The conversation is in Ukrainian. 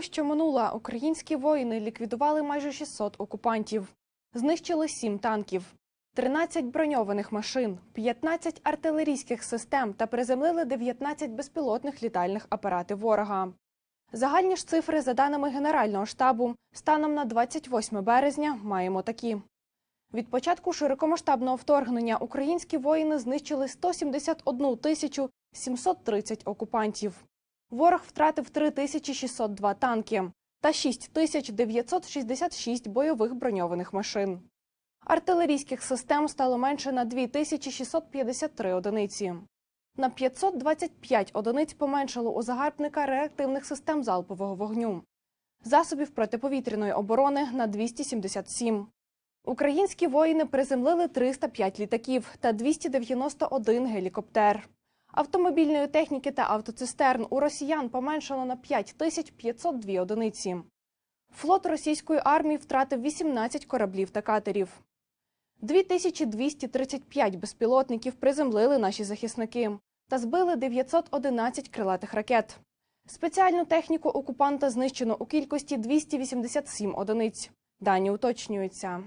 Що минула, українські воїни ліквідували майже 600 окупантів, знищили 7 танків, 13 броньованих машин, 15 артилерійських систем та приземлили 19 безпілотних літальних апаратів ворога. Загальні ж цифри, за даними Генерального штабу, станом на 28 березня маємо такі. Від початку широкомасштабного вторгнення українські воїни знищили 171 тисячу 730 окупантів. Ворог втратив 3602 танки та 6966 бойових броньованих машин. Артилерійських систем стало менше на 2653 одиниці. На 525 одиниць поменшало у загарбника реактивних систем залпового вогню. Засобів протиповітряної оборони на 277. Українські воїни приземлили 305 літаків та 291 гелікоптер. Автомобільної техніки та автоцистерн у росіян поменшало на 5502 одиниці. Флот російської армії втратив 18 кораблів та катерів. 2235 безпілотників приземлили наші захисники та збили 911 крилатих ракет. Спеціальну техніку окупанта знищено у кількості 287 одиниць. Дані уточнюються.